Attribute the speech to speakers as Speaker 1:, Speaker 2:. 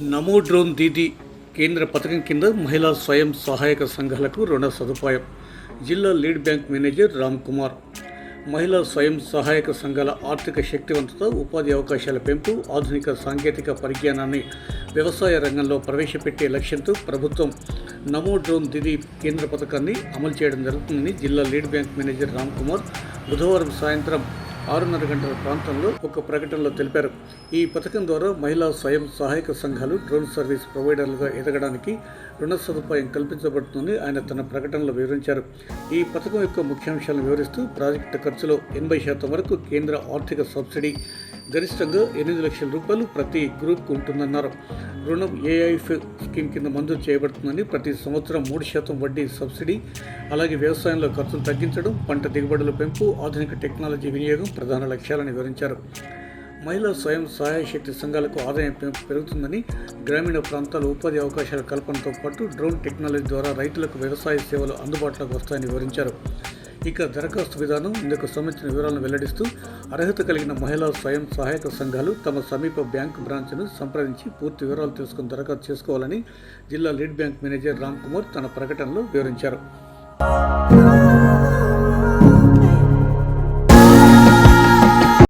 Speaker 1: నమో drone Didi కేంద్ర పథకం కింద మహిళా స్వయం సహాయక సంఘాలకు రుణ సదుపాయం. జిల్లా lead bank manager Ram Kumar. మహిళా స్వయం సహాయక సంఘాల ఆర్థిక శక్తివంతత ఉపాధి అవకాశాల పెంపు ఆధునిక సాంకేతిక పరిజ్ఞానాన్ని వ్యవసాయ రంగంలో ప్రవేశపెట్టే లక్ష్యంతో ప్రభుత్వం నమో డ్రోన్ దిది కేంద్ర పథకాన్ని అమలు చేయడం జరుగుతుందని జిల్లా lead bank manager Ram Kumar బుధవారం సాయంత్రం ఆరున్నర గంటల ప్రాంతంలో ఒక ప్రకటనలో తెలిపారు. ఈ పథకం ద్వారా మహిళా స్వయం సహాయక సంఘాలు డ్రోన్ సర్వీస్ ప్రొవైడర్లుగా ఎదగడానికి రుణ సదుపాయం కల్పించబడుతుందని ఆయన తన ప్రకటనలో వివరించారు. ఈ పథకం యొక్క ముఖ్యాంశాలను వివరిస్తూ ప్రాజెక్టు ఖర్చులో ఎనభై శాతం వరకు కేంద్ర ఆర్థిక సబ్సిడీ గరిష్టంగా ఎనిమిది లక్షల రూపాయలు ప్రతి గ్రూప్కు ఉంటుందన్నారు. రుణం ఏఐఎఫ్ స్కీమ్ కింద మంజూరు చేయబడుతుందని ప్రతి సంవత్సరం మూడు శాతం వడ్డీ సబ్సిడీ అలాగే వ్యవసాయంలో ఖర్చులు తగ్గించడం పంట దిగుబడుల పెంపు ఆధునిక టెక్నాలజీ వినియోగం ప్రధాన లక్ష్యాలని వివరించారు. మహిళా స్వయం సహాయ శక్తి సంఘాలకు ఆదాయం పెరుగుతుందని గ్రామీణ ప్రాంతాల ఉపాధి అవకాశాల కల్పనతో పాటు డ్రోన్ టెక్నాలజీ ద్వారా రైతులకు వ్యవసాయ సేవలు అందుబాటులోకి వస్తాయని వివరించారు. ఇక దరఖాస్తు విధానం ఇందుకు సంబంధించిన వివరాలను వెల్లడిస్తూ అర్హత కలిగిన మహిళా స్వయం సహాయక సంఘాలు తమ సమీప బ్యాంక్ బ్రాంచ్ను సంప్రదించి పూర్తి వివరాలు తెలుసుకుని దరఖాస్తు చేసుకోవాలని జిల్లా lead bank manager Ram Kumar తన ప్రకటనలో వివరించారు.